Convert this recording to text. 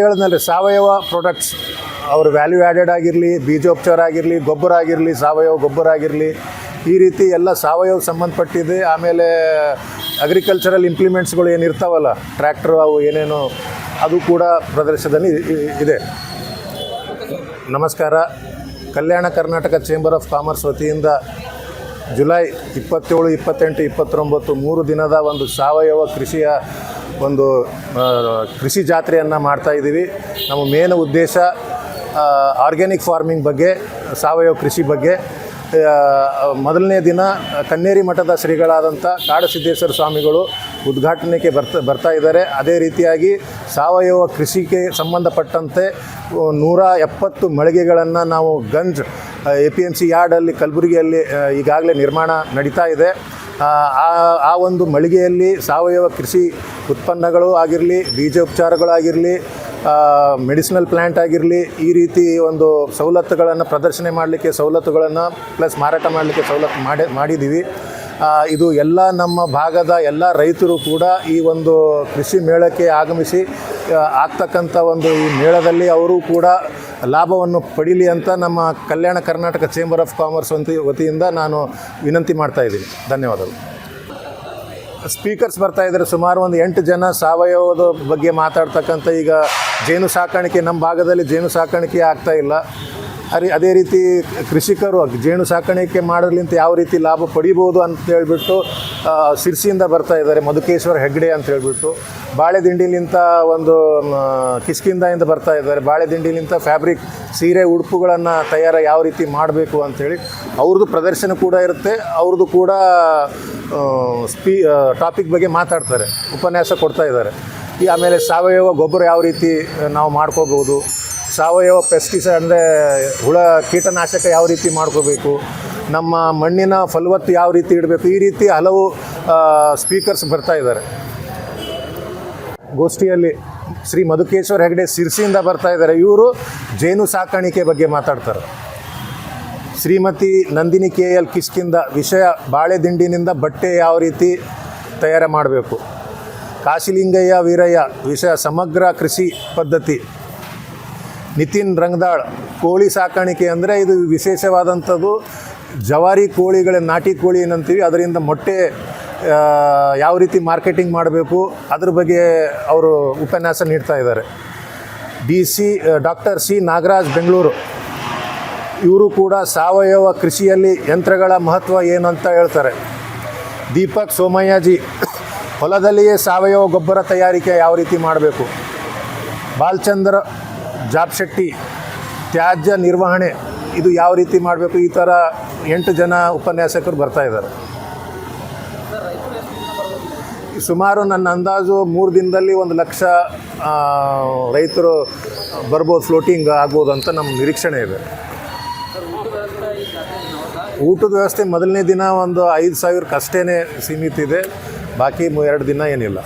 ಹೇಳಿದ್ನಲ್ರಿ, ಸಾವಯವ ಪ್ರಾಡಕ್ಟ್ಸ್ ಅವ್ರ value added ಆಗಿರಲಿ, ಬೀಜೋಪಚಾರ ಆಗಿರಲಿ, ಗೊಬ್ಬರ ಆಗಿರಲಿ, ಸಾವಯವ ಗೊಬ್ಬರ ಆಗಿರಲಿ, ಈ ರೀತಿ ಎಲ್ಲ ಸಾವಯವ ಸಂಬಂಧಪಟ್ಟಿದೆ. ಆಮೇಲೆ ಅಗ್ರಿಕಲ್ಚರಲ್ ಇಂಪ್ಲಿಮೆಂಟ್ಸ್ಗಳು ಏನು ಇರ್ತಾವಲ್ಲ ಟ್ರ್ಯಾಕ್ಟರ್ ಅವು ಏನೇನು, ಅದು ಕೂಡ ಪ್ರದರ್ಶನದಲ್ಲಿ ಇದೆ. ನಮಸ್ಕಾರ. Kalyana Karnataka chamber of commerce ವತಿಯಿಂದ ಜುಲೈ ಇಪ್ಪತ್ತೇಳು, ಇಪ್ಪತ್ತೆಂಟು, ಇಪ್ಪತ್ತೊಂಬತ್ತು, ಮೂರು ದಿನದ ಒಂದು ಸಾವಯವ ಕೃಷಿಯ ಒಂದು ಕೃಷಿ ಜಾತ್ರೆಯನ್ನು ಮಾಡ್ತಾಯಿದ್ದೀವಿ ನಮ್ಮ ಮೇನ್ ಉದ್ದೇಶ ಆರ್ಗ್ಯಾನಿಕ್ ಫಾರ್ಮಿಂಗ್ ಬಗ್ಗೆ, ಸಾವಯವ ಕೃಷಿ ಬಗ್ಗೆ. ಮೊದಲನೇ ದಿನ ಕನ್ನೇರಿ ಮಠದ ಶ್ರೀಗಳಾದಂಥ ಕಾಡಸಿದ್ದೇಶ್ವರ ಸ್ವಾಮಿಗಳು ಉದ್ಘಾಟನೆಗೆ ಬರ್ತಾ ಬರ್ತಾ ಇದ್ದಾರೆ. ಅದೇ ರೀತಿಯಾಗಿ ಸಾವಯವ ಕೃಷಿಗೆ ಸಂಬಂಧಪಟ್ಟಂತೆ ನೂರ ಎಪ್ಪತ್ತು ಮಳಿಗೆಗಳನ್ನು ನಾವು Ganj A P M C ಯಾರ್ಡಲ್ಲಿ, ಕಲಬುರಗಿಯಲ್ಲಿ ಈಗಾಗಲೇ ನಿರ್ಮಾಣ ನಡೀತಾ ಇದೆ. ಆ ಆ ಒಂದು ಮಳಿಗೆಯಲ್ಲಿ ಸಾವಯವ ಕೃಷಿ ಉತ್ಪನ್ನಗಳು ಆಗಿರಲಿ, ಬೀಜೋಪಚಾರಗಳಾಗಿರಲಿ ಮೆಡಿಸಿನಲ್ ಪ್ಲ್ಯಾಂಟ್ ಆಗಿರಲಿ, ಈ ರೀತಿ ಒಂದು ಸವಲತ್ತುಗಳನ್ನು ಪ್ರದರ್ಶನ ಮಾಡಲಿಕ್ಕೆ ಸವಲತ್ತುಗಳನ್ನು ಪ್ಲಸ್ ಮಾರಾಟ ಮಾಡಲಿಕ್ಕೆ ಸವಲತ್ತು ಮಾಡಿ ಮಾಡಿದ್ದೀವಿ ಇದು ಎಲ್ಲ ನಮ್ಮ ಭಾಗದ ಎಲ್ಲ ರೈತರು ಕೂಡ ಈ ಒಂದು ಕೃಷಿ ಮೇಳಕ್ಕೆ ಆಗಮಿಸಿ ಆಗ್ತಕ್ಕಂಥ ಒಂದು ಈ ಮೇಳದಲ್ಲಿ ಅವರು ಕೂಡ ಲಾಭವನ್ನು ಪಡೀಲಿ ಅಂತ ನಮ್ಮ Kalyana Karnataka chamber of commerce ವತಿ, ವತಿಯಿಂದ ನಾನು ವಿನಂತಿ ಮಾಡ್ತಾ ಇದ್ದೀನಿ. ಧನ್ಯವಾದಗಳು. ಸ್ಪೀಕರ್ಸ್ ಬರ್ತಾ ಇದ್ದಾರೆ. ಸುಮಾರು ಒಂದು ಎಂಟು ಜನ ಸಾವಯವದ ಬಗ್ಗೆ ಮಾತಾಡ್ತಕ್ಕಂಥ ಈಗ ಜೇನು ಸಾಕಾಣಿಕೆ ನಮ್ಮ ಭಾಗದಲ್ಲಿ ಜೇನು ಸಾಕಾಣಿಕೆ ಆಗ್ತಾ ಇಲ್ಲ. ಅರಿ ಅದೇ ರೀತಿ ಕೃಷಿಕರು ಜೇನು ಸಾಕಾಣಿಕೆ ಮಾಡೋದ್ಲಿಂತ ಯಾವ ರೀತಿ ಲಾಭ ಪಡಿಬೋದು ಅಂತ ಹೇಳಿಬಿಟ್ಟು ಸಿರ್ಸಿಯಿಂದ ಬರ್ತಾ ಇದ್ದಾರೆ, ಮಧುಕೇಶ್ವರ ಹೆಗ್ಡೆ ಅಂತ ಹೇಳ್ಬಿಟ್ಟು. ಬಾಳೆದಿಂಡಿಲಿಂತ ಒಂದು ಕಿಸ್ಕಿಂದಾಯಿಂದ ಬರ್ತಾ ಇದ್ದಾರೆ. ಬಾಳೆದಿಂಡಿಲಿಂತ ಫ್ಯಾಬ್ರಿಕ್ ಸೀರೆ ಉಡುಪುಗಳನ್ನು ತಯಾರ ಯಾವ ರೀತಿ ಮಾಡಬೇಕು ಅಂಥೇಳಿ ಅವ್ರದ್ದು ಪ್ರದರ್ಶನ ಕೂಡ ಇರುತ್ತೆ. ಅವ್ರದ್ದು ಕೂಡ ಸ್ಪೀ ಟಾಪಿಕ್ ಬಗ್ಗೆ ಮಾತಾಡ್ತಾರೆ, ಉಪನ್ಯಾಸ ಕೊಡ್ತಾ ಇದ್ದಾರೆ. ಈ ಆಮೇಲೆ ಸಾವಯವ ಗೊಬ್ಬರ ಯಾವ ರೀತಿ ನಾವು ಮಾಡ್ಕೋಬೋದು, ಸಾವಯವ ಪೆಸ್ಟಿಸೈಡ್ ಅಂದರೆ ಹುಳ, ಕೀಟನಾಶಕ ಯಾವ ರೀತಿ ಮಾಡ್ಕೋಬೇಕು, ನಮ್ಮ ಮಣ್ಣಿನ ಫಲವತ್ತು ಯಾವ ರೀತಿ ಇಡಬೇಕು, ಈ ರೀತಿ ಹಲವು ಸ್ಪೀಕರ್ಸ್ ಬರ್ತಾ ಇದ್ದಾರೆ. ಗೋಷ್ಠಿಯಲ್ಲಿ ಶ್ರೀ ಮಧುಕೇಶ್ವರ ಹೆಗಡೆ ಸಿರ್ಸಿಯಿಂದ ಬರ್ತಾ ಇದ್ದಾರೆ. ಇವರು ಜೇನು ಸಾಕಾಣಿಕೆ ಬಗ್ಗೆ ಮಾತಾಡ್ತಾರೆ. ಶ್ರೀಮತಿ ನಂದಿನಿ ಕೆ ಎಲ್ ಕಿಸ್ಕಿಂದ ವಿಷಯ, ಬಾಳೆದಿಂಡಿನಿಂದ ಬಟ್ಟೆ ಯಾವ ರೀತಿ ತಯಾರು ಮಾಡಬೇಕು. ಕಾಶಿಲಿಂಗಯ್ಯ ವೀರಯ್ಯ ವಿಷಯ ಸಮಗ್ರ ಕೃಷಿ ಪದ್ಧತಿ. ನಿತಿನ್ ರಂಗದಾಳ್, ಕೋಳಿ ಸಾಕಾಣಿಕೆ ಅಂದರೆ ಇದು ವಿಶೇಷವಾದಂಥದ್ದು. ಜವಾರಿ ಕೋಳಿಗಳ ನಾಟಿ ಕೋಳಿ ಏನಂತೀವಿ, ಅದರಿಂದ ಮೊಟ್ಟೆ ಯಾವ ರೀತಿ ಮಾರ್ಕೆಟಿಂಗ್ ಮಾಡಬೇಕು, ಅದ್ರ ಬಗ್ಗೆ ಅವರು ಉಪನ್ಯಾಸ ನೀಡ್ತಾ ಇದ್ದಾರೆ. D C doctor C Nagaraj Bengaluru. ಇವರು ಕೂಡ ಸಾವಯವ ಕೃಷಿಯಲ್ಲಿ ಯಂತ್ರಗಳ ಮಹತ್ವ ಏನು ಅಂತ ಹೇಳ್ತಾರೆ. ದೀಪಕ್ ಸೋಮಯ್ಯಜಿ ಹೊಲದಲ್ಲಿಯೇ ಸಾವಯವ ಗೊಬ್ಬರ ತಯಾರಿಕೆ ಯಾವ ರೀತಿ ಮಾಡಬೇಕು? ಬಾಲ್ಚಂದ್ರ ಜಾಬ್ಶೆಟ್ಟಿ ತ್ಯಾಜ್ಯ ನಿರ್ವಹಣೆ, ಇದು ಯಾವ ರೀತಿ ಮಾಡಬೇಕು? ಈ ಥರ ಎಂಟು ಜನ ಉಪನ್ಯಾಸಕರು ಬರ್ತಾ ಇದ್ದಾರೆ. ಸುಮಾರು ನನ್ನ ಅಂದಾಜು ಮೂರು ದಿನದಲ್ಲಿ ಒಂದು ಲಕ್ಷ ರೈತರು ಬರ್ಬೋದು, ಫ್ಲೋಟಿಂಗ್ ಆಗ್ಬೋದು ಅಂತ ನಮ್ಮ ನಿರೀಕ್ಷಣೆ ಇದೆ. ಊಟದ ವ್ಯವಸ್ಥೆ ಮೊದಲನೇ ದಿನ ಒಂದು ಐದು ಸಾವಿರಕ್ಕೆ ಅಷ್ಟೇ ಸೀಮಿತ ಇದೆ. ಬಾಕಿ ಎರಡು ದಿನ ಏನಿಲ್ಲ.